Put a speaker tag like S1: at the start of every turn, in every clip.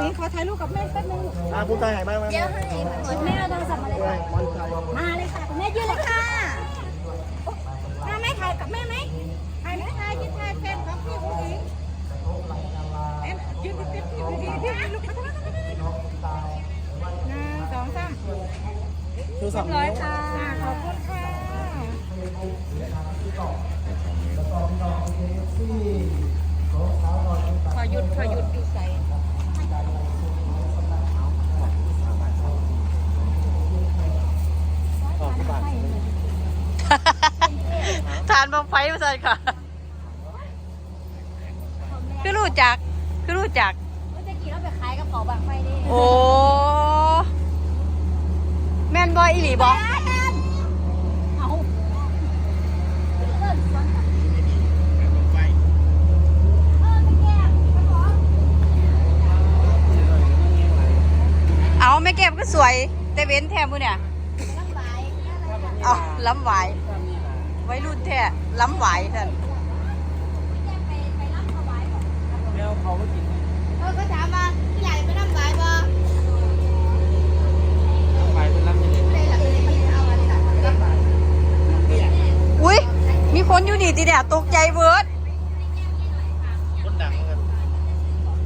S1: นี่ขอถ่ายรูปกับแม่แป๊บนึง
S2: อ่าผู้ชายหายไปไหม
S1: เดี๋ยวให้คุณแม่เอาโทรศัพท์มาเลยค่ะ
S2: มันใจ
S1: มาเลยค่ะคุณแม่ยืนเลยค่ะแม่ไม่ถ่ายกับแม่ไหมถ่ายไหมถ่ายยืนถ่ายแฟนของพี่ผู้หญิงเอ็มยืนติดพี่ผู้หญิงพี่ลูกมาทำไมหนึ่งสองสาม
S2: ชูสอง
S1: ร้อ
S2: นิ้
S1: ยวค่ะขอบคุณค่ะขอหยุดขอหยุดอยู่ใส่
S2: ออกที่บ้าน
S3: ทานบังไฟมาใส่ค่ะคือรู้จักคือรู้จัก
S1: เมื่อกี้เราไปขายกระเป๋าบางไฟดิ
S3: โอ้แม่นบอยอีหลีบอ
S1: เอาเอิ้นสวนสัตว์เออไปแก้ไปขอ
S3: เอาแม่แก้มก็สวย แต่เว้นแทมมือเนี่ย
S1: น้ำไหล
S3: เอาล้ำไหว ไว้รุ่นแท้ล้ำไหวท่าน
S1: แก้ไปไปรับถวายก่อน
S2: แมวเขาก็กิน
S1: เออก็ถามมาพี่ใหญ่ไปน้ำไหลบ่
S2: ไปเป็นรับที่เล่น
S1: เลยหลักเลยไม่เอาอะไรหลักรับไหล
S3: อุ้ยมีคนอยู่นี่ตีเดียตกใจเวิร์ด
S2: คนดังกัน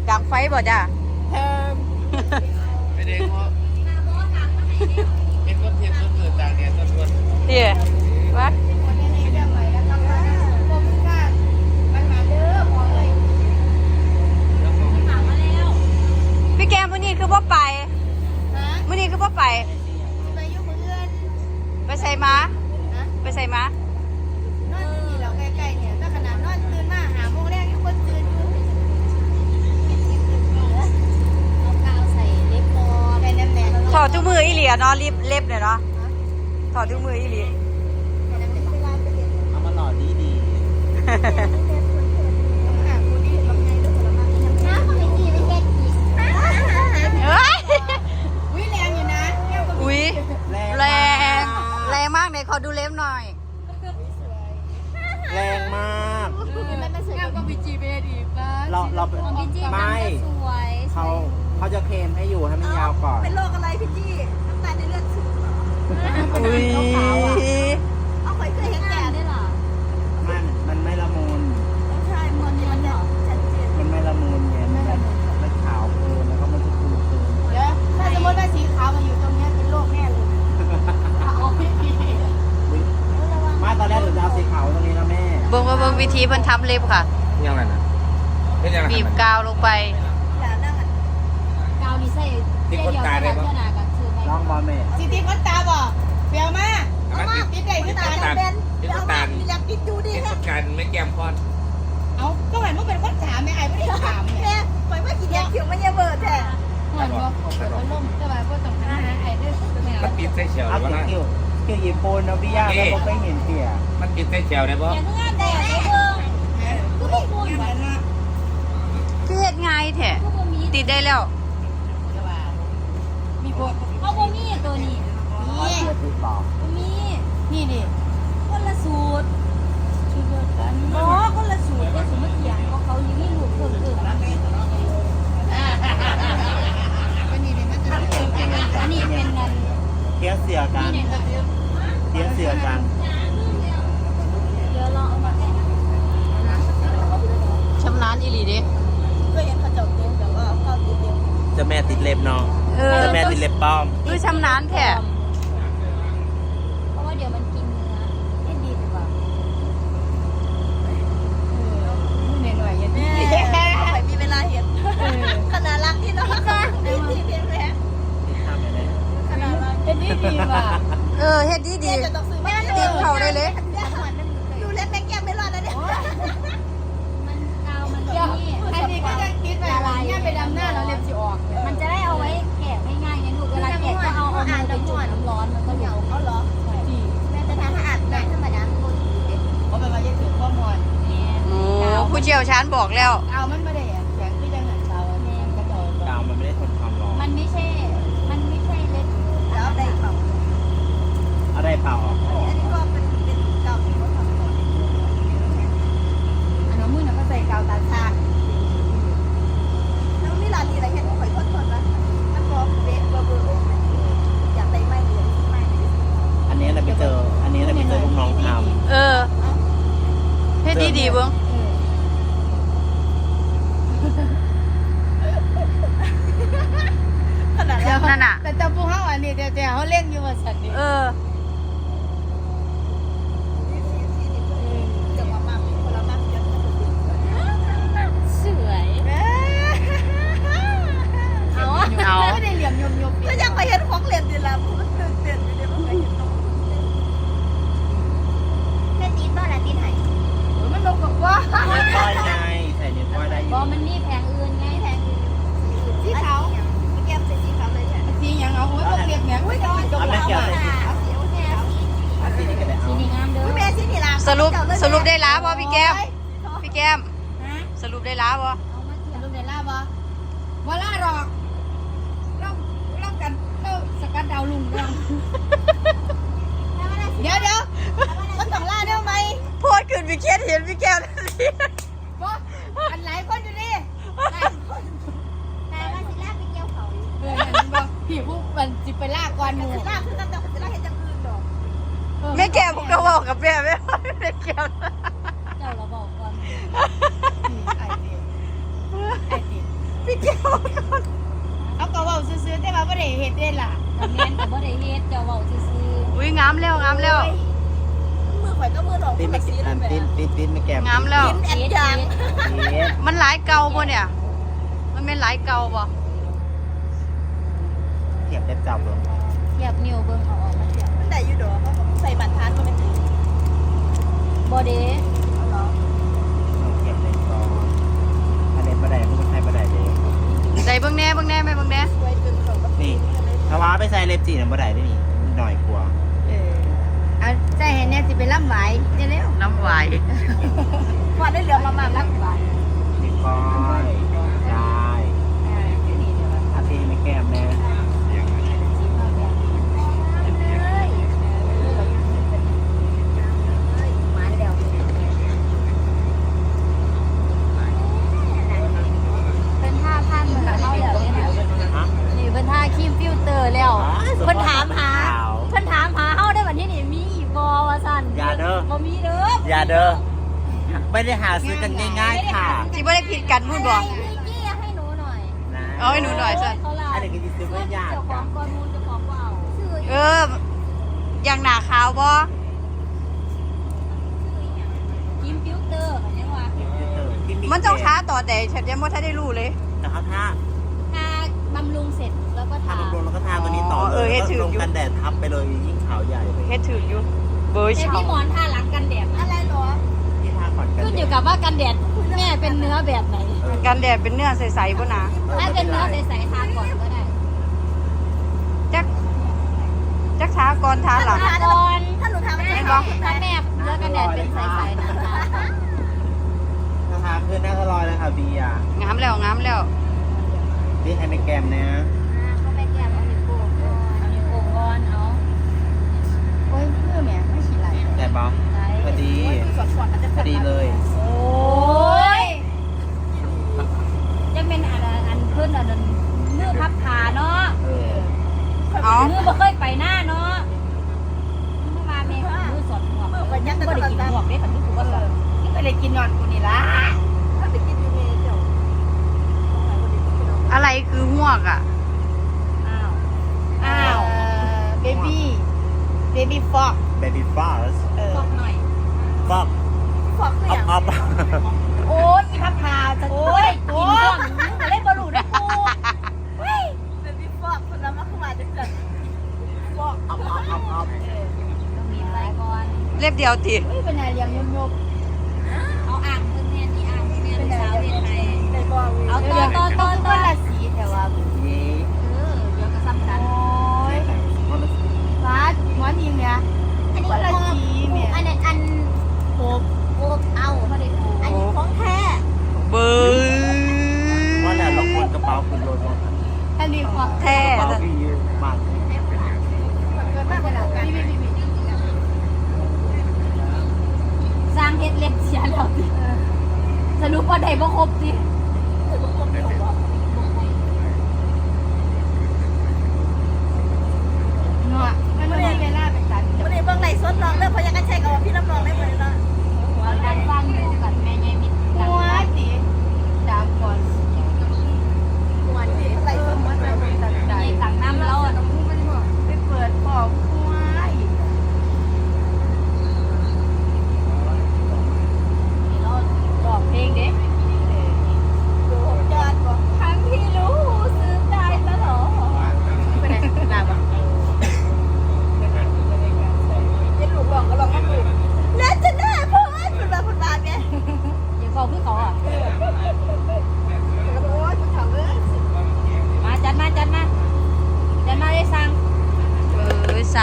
S3: ดังไฟบ่จ้ะ
S2: ไม่ได้เพราะเป็นคนเทียนคนเกิดต่างแดนต้นวน
S3: เดี๋ยววะ
S1: คนนี้นี่จะไหลแล้วครับขอบคุณค่ะมันมาเด้อพอเลย
S2: แล้วก็
S1: ถามมาแล้ว
S3: พี่แก้มมื้อนี้ คือบ่ไป
S1: ฮะ
S3: มื้อนี้คือบ่ไป
S1: ไปยุ่งมือเอื้อน
S3: ไปใส่มา
S1: ฮะ
S3: ไปใส่มาน
S1: อนอยู่นี่เราใกล้ๆเนี่ยถ้าขนาดนอนตื่นมาหาโมงแรกยังคนตื่นอยู่เอากาวใส่เล็บคอได้แน่นๆแล้ว
S3: ถอดทุกมืออีหลีอะเนาะรีบเล็บเนี่ยเนาะถอดทุกมืออีหลี
S2: เอามาหล่อดีดี
S3: เอ้ย
S1: วิแรงอยู่นะแก้วก็
S3: อุ้ย
S2: แรง
S3: แรง แรงมากไหนขอดูเล็บหน่อย
S2: แรงมาก
S1: แก้วก็บีจีเบดีป่ะ
S2: เราเราเป็นไม่
S1: สวย
S2: เขาเขาจะเคลมให้อยู่ให้มันยาวก่อน
S1: เป็นโรคอะไรพี่จี้น้ำตาลในเลือดสูง
S3: อุ้ย
S1: เอาเคยเคยเห็นแก่ได้หรอ
S2: มันมันไม่ละมุน
S1: ใช่มันมันเนี่ยชัดเจน
S2: มันไม่ละมุนไงมันแบบมันขาวเกินแล้วก็มันจะคูเกิน
S1: เดี๋ยวถ้าสมมติว่าสีขาวมาอยู่ตรงนี้เป็นโรคแน่เลยเอาพี่พี่
S2: อุ๊ยไม่ตอนแรกหนูจะเอาสีขาวตรงนี้นะแม่
S3: เบิ่งมาเบิ่งวิ ธีเพิ่นทำเล็บค่ะ
S4: ยังไงนะเป็นยังไง
S3: บีบกาวลงไป
S1: อย่านั่งอะกาวนี่ใส่เดียวกันเท่านากันคือไม่
S2: น้องบอลแม่
S1: สิติคนตาบ่เปรียวมา
S4: เอามาติด
S1: ติดได้คือตา
S4: ติด
S1: แล้ว
S4: ตา
S1: เป็น
S4: ติดตา
S1: มีแลบติดดูดิ
S4: เป็น
S1: ค่ะ
S4: ประกันไม่แก้มพอด
S1: เอาก็เหมือนมึงเป็นคนถามแม่ไอ้ไม่ได้ถามแม่ปล่อยว่ากินยาเขียวมันยาเบิดแท้เหมือนว่าเขาเปิดพัดลมแต่ว่าก็ต้องหาไอ้ด้วยแม่
S4: มันปิดใส่เฉียว
S2: เอา
S4: ได้ปะ
S2: ติด
S4: ล่ะ
S2: คิวคิวญี่ปุ่นนะพี่ย่าแล้วก็ไม่เห็นเตี่ย
S4: มันปิดใส่เฉียวได้ปะ
S1: อย่าเพิ่งอ่านได้
S3: คือเฮ็ดง่ายแท้
S1: ก็บ่มี
S3: ติดได้แล้ว
S1: มีบทเขาบ่มีตัวนี้นี่
S2: ติดบอก
S1: บ่มีนี่ดิคนละสูตรสูตรเดียวกันอ๋อคนละสูตรแต่สมมติอย่างเขาเขาอยู่นี่ลูกเพิ่มเติมอันนี้เนี่ยมันจะเป็นอันนี้เป็นนัน
S2: เทียเสียกัน
S1: นี่เนี่ยเดี๋ยว
S2: เทียเสียกัน
S1: เดี๋ยวลองเอามาให้
S3: ชำนาญอีหลีเด้
S1: ก็เห็นเขาเจับเต็มแต่ว่าเขาติดเต็ม
S2: จะแม่ติดเล็บเนาะ
S3: เออ
S2: จะแม่ติดเล็บปลอม
S3: คือชำนาญแท้
S1: เพราะว่าเดี๋ยวมันกินเนื้อให้ดีดีกว่าเหนื่อยๆอย่างนี้ไปมีเวลาเห็นขนาดรักที่น้องค่ะดีที่เพียงแค่
S2: ทำยังไง
S1: ขนาดรักเป็นดีดีว่ะ
S3: เออเฮ็ดดีดี
S1: จะต้อง
S3: ผู้เชี่ยวชานบอกแล้ว
S1: เอามันไม่ได้แข็งที่จะเหมือนเราแม่ก็โดน
S2: กาวมันไม่ได้ทนความร้อน
S1: มันไม่ใช่ มันไม่ใช่เล็บแล้วได้เปล่า
S2: อะไรเปล่าออก
S1: อันนี้ก็เป็นเป็นกาวที่เขาทำก่อนอันนั้นมือน่ะก็ใส่กาวตาชาแล้วมีร้านนี้อะไรเห็นข่อย เขาเล่นอยู่ว่าสัตว์นี่
S3: เออ
S1: สวยเอา
S3: เอา
S1: ไม่ได้เหลี่ยมยมยม
S5: ก็ยังไปเห็นของเล่นดีละมันตื่นเต้นอยู่เดี๋ยวมันไปเห็นตรง
S1: แค่ตีนบ้านละตีนไหนมันลงกับว่า
S2: เน็ตบอยไงใส่เน็ตบอยได้อยู่
S1: บอมันมีแผงอื่นไงแผงอื่น
S5: สีขาวแก้มใส่สีขาวเลยแหละ
S1: สีอย่างเอาไว้พวกเรียกแหงไว้ก่อน
S2: เอาแม่เกี่ยวใส่สี
S5: เอาสีเอาสีขาว
S2: เอาสีนี้ก็ได้
S1: สี
S2: เอา
S1: นี่งามเด้อ
S5: อุ้ยแม่สีนี่ล่ะ
S3: สรุปสรุป ได้ล้าบ่พี่แก้ม พี่แก้ม
S1: ฮะ
S3: สรุปได้ล้าบ่
S1: เอามาเขียนรูปเดล่าบ่บ่ล่าหรอกเราเรากันเราสกัดดาวลุงเรื่องเดี๋ยวเดี๋ยวมันต้องล่าได้ไหม
S3: โพดขึ้นพี่เคียนเห็นพี่แก้มทันที
S1: บ่อันหลายคนอยู่ดิหลายคน
S5: แต่ว่าสีล่าไปเกี่ยวเขา
S1: เออเห็นบ่พี่ผู้มันสิไปล่าก่อนหมู่
S5: สีล่าคือกันแต่สีล่าเห็นจังอื่นดอก
S3: แม่แก้มก็บอกกับแม่แม่ว่าแม่แก้ม
S1: เจ้าเราบอกก่อน
S5: ไอ้นี่
S1: ไอ้ติ
S3: พี่แก้มบอกก่อน
S1: เอาก็เว้าซื่อๆแต่ว่าบ่ได้เฮ็ดเด้ล่ะแต่แม่นก็บ่ได้เฮ็ดเจ้าเว้าซื่อ
S3: อุ้ยงามแล้วงามแล้ว
S5: มือข่อยก็มือดอก
S2: ตีน
S5: แบ
S2: ไม่
S5: บสี
S2: กิน
S5: เล
S2: อั
S5: ย
S2: น
S5: แม่
S2: ตีนตีนตีนไม่แก้ม
S3: งามแล้ว
S1: ๆ
S5: แอดยาง
S2: เอ๊ะ
S3: มันหลาย เก่าบ่เนี่ย มันเป็นหลายเก่าบ่
S2: เทียบเด็ดจับเลย
S1: เทียบนิ้วเบิ่งเอาออกมาเทียบ
S5: มันได้อยู่ดอกเพราะใส่บัตรทานก็เป็นสี
S1: บ่เด้
S2: เอาเทียบเด็ดก่อนอันนี้ไม่ได้มันใช้ไม่ได้เลย
S3: ใส่เบิ่งแน่เบิ่งแน่แม่เบิ่งแน่
S5: สวยจนเขาก็
S2: นี่ถ้าว่าไปใส่เล็บจีนไม่ได้ด้วยนี่หน่อยกว่า
S1: เออเอาใจให้แน่สิไปล่ำไหวเดี๋ยวเร็ว
S3: น้ำหวาย
S5: พอได้เหลือมามา
S1: ล่ำไหว
S2: นี่ ก้อยได้
S1: อาเดี๋ย
S2: อาทีไม่แก้มแน่
S1: แล้วเป็นท่าพันเหมือนเขาแล้วเนี่ยนะ
S2: ฮะ
S1: นี่เพิ่นท่าคีมฟิลเตอร์แล้ว
S2: อ้าย
S1: เพิ่นถามหาเพิ่นถามหาเฮาได้บัดนี้นี่มีอีกบ่ว่าซั่น
S2: อย่าเด้อ
S1: บ่มีเด้อ
S2: อย่าเด้อ ไม่ได้หาซื้อกันง่ายๆค่ะ
S3: สิบ่ได้ผิดกันพูดบ่
S1: นิกกี้ให้หนูหน่อย
S2: นะ
S3: เอาให้หนูหน่อยสิ
S1: เขาลา
S2: อันนี้ก็จะซื้อไม่ยาก
S1: เจ้าของก่อนมูลเจ้าของบ่เอาชื่อ
S3: เอออย่างหนาขาวบ่
S1: ครีมฟิลเตอร์อันนี้ว่า
S3: มันต้องท้าต่อแต่ฉันยังบ่ทันได้รู้เลย
S2: แต่เขาท่า
S1: ทาบำรุงเสร็จแล้วก็
S2: ทา
S1: ทา
S2: บำรุงแล้วก็ทาตัวนี้ต่อ
S3: เออเฮ็ดถือ
S2: ลง
S3: อยู่
S2: กันแดดทับไปเลยยิ่งขาวใหญ่เลย
S3: เฮ็ดถืออยู่เบอร์
S1: แต่
S3: เชา
S1: พี่หมอนทาหลังกันแดด ขึ้นอ
S2: แด
S1: ยู่
S2: ด
S1: กับว่ากันแดดแม่เป็นเนื้อแบบไหน
S3: กันแดดเป็นเนื้อใสๆบ่นะ
S1: ถ้าเป็นเนื้อใสๆทาก่อนก็ได้
S3: จักจักท้าก่อนท้าหลัง
S1: ทาก่อน
S5: ถ้าหนูทำ
S1: แม่
S5: ไม่
S1: บ
S5: ได้
S1: อก ถ้าแม่เนื้อกันแดดเป็นใสๆนะทาก่อน
S2: ถ้าทาขึ้นหน้าทลอยเลยค่ะบีอะ
S3: งามแล้วงามแล้ว
S2: บีให้ไม่แกมนะ
S1: เขาไปแก้มเอานิ้วโป้งก่อนเอานิ้วโป้งก่อนเอาโอ้ยเพื่อแม่ไม่ฉีดไหล
S2: แต่บอ
S1: ไหล
S2: พอ ดี
S5: สดๆมันจะ
S2: พอดีเลย
S1: โอ้ยยังเป็นอันอันขึ้นอันนั้นมือพับขาเนาะ
S2: เออ
S3: เอา
S1: มือบ่เคยไปหน้าเนาะมือมาแม่มือสดหัวกบ่ได้กินหัวกได้คันนี้กูว่าสดนี่ก็เลยกินนอนกูนี่ล่ะ
S5: ถ้าไปกินยูเมเจ้า
S3: อะไรคือหวกอะ
S1: อ้าว อ้าว เบบี้ เบบี้ฟอก
S2: เบบี้ฟอส
S1: เออฟอกหน่อย
S2: ฟอก
S5: ฟอกคือ
S2: อ
S5: อ
S2: อย่างฟอฟ
S1: โอ้ยอีพับขาจะโอ้ยกินห้องมึงเล่นบอลลูนนะกูเฮ้ย
S5: เป็นพี่ฟอกคนละมาเข้ามาจะเกิดฟอก
S2: ออฟออฟออฟออฟ
S1: ต้องมีอะไรก่อน
S3: เล็บเดียวติ
S1: เฮ้ยเป็นอะไรยังยมยมเอาอ่างเพิ่งแน่ที่อ่างแม่ลูกสาวเรียนไทย
S5: ในบอล
S1: เอาต้นต้นต้นต้นละสีแต่ว่า
S2: เย้
S1: เออเดี๋ยวก็ซ้ำกัน
S5: โอ้ย
S2: คนละ
S5: ฟ้าหมอนอิงเนี่ย
S1: อันนี้
S5: คนละสีเนี่ย
S1: อันนั้นอันโอบ โอบเอาเขาด้โอบ
S5: อันนี้ของแท้
S3: เบอร์
S2: ว่าแล้วเราควรกระเป๋าคุณโดนหมด
S1: อันนี้ของ
S3: แท้
S2: กระเป๋าพี่ยืมบาท
S5: เกิดมากกว่ากัน
S1: สร้างเฮ็ดเล็กเสียแล้วสิสรุปว่าได้บ่ครบสิ เนาะมันไม่ได้เวลาไปตัด
S5: วันนี้เบิ่งไหลสดลองเลิกพยังกันใช้กับพี่น้ำรองได้หมดเลยเนาะ
S1: หัวดันฟังดูกับแม่ยายมิตร
S5: หัวตีดามก่อนหัวตีไหลสดมันแบบตัดใจ
S1: ยายสั่งน้ำแล้วอะ
S5: ไปเปิด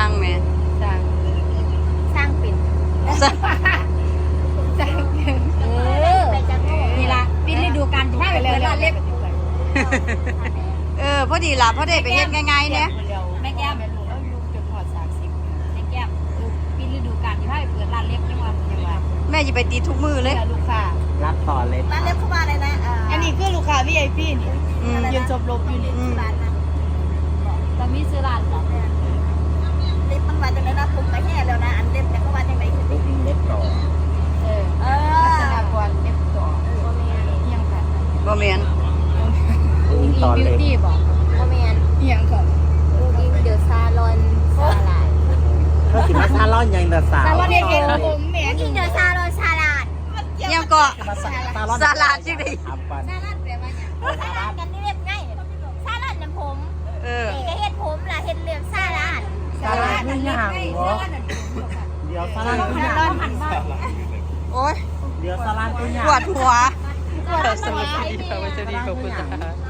S5: า
S3: งแหม่
S1: สร้างสร้างปิ่น
S3: สร้าง
S1: สร้างเออนี่ละปิดฤดูกาลจะให้เปิดร้านเล็บ
S3: เออพอดีล่ะพอได้ไปเฮ็ดง่ายๆเนี่ย
S1: แม่แก้มแม่ลูกลูกจนพอสามสิบแม่แก้มลูกปิดฤดูกาลจะให้เปิดร้านเล็บยังว่ายังว่า
S3: แม่จะไปตีทุกมือเลย
S1: เพื่อลูกค้า
S2: รับต่อเลย
S5: ร้านเล็บเข้ามาเลยนะอ่า
S1: อันนี้คือลูกค้า VIP นี่
S3: อืม
S1: ยืนจบลบอยู่นี่
S3: อืม
S5: ร้านนะ
S1: แต่มีซื้อร้านเหรอ
S5: เล็บมันมาจากไหนนะผมก็แห่แล้วนะอันเล็บแต่ก็มาจากไหนคือ
S2: ลูกยิงเล็กต่อ
S1: เออ
S5: เอ
S1: พัฒ
S5: อ
S1: นากรเล็บต่อเอียงค่ะ
S3: บ่แม่น
S2: ลูกยิงต่อ
S1: บิ
S2: เล
S1: วยตี้บอก
S5: โมเมน
S1: เอียงค่ะ
S5: ลูกอินเดอะซาลอนซาลาด
S2: ก็กินมาซาลอนยังแต่สาว
S1: แต่ว่าเด็กเห็นผมแหม
S5: ลูกอินเดอะซาลอนซาลาด
S3: ยังก็
S2: มาซาลอน
S3: สลัดจังได๋
S2: ทำปัน
S1: ซาลาดแปลว่าหยัง
S5: ซาลาดกันนี่เรียบง่ายซาลาดน้ำผม
S3: เออ
S5: เอกเฮ็ดผมล่ะเฮ็ดเรียบ ซาลาด
S2: ซาลอนไม่ยากเหรอเดี๋ยวซาลอนไม่ยาก
S3: โอ้ย
S2: เดี๋ยวซาลอนไม่ยาก
S3: ปวดหัวสวัสดีค่ะสวัสดีขอบคุณค่ะ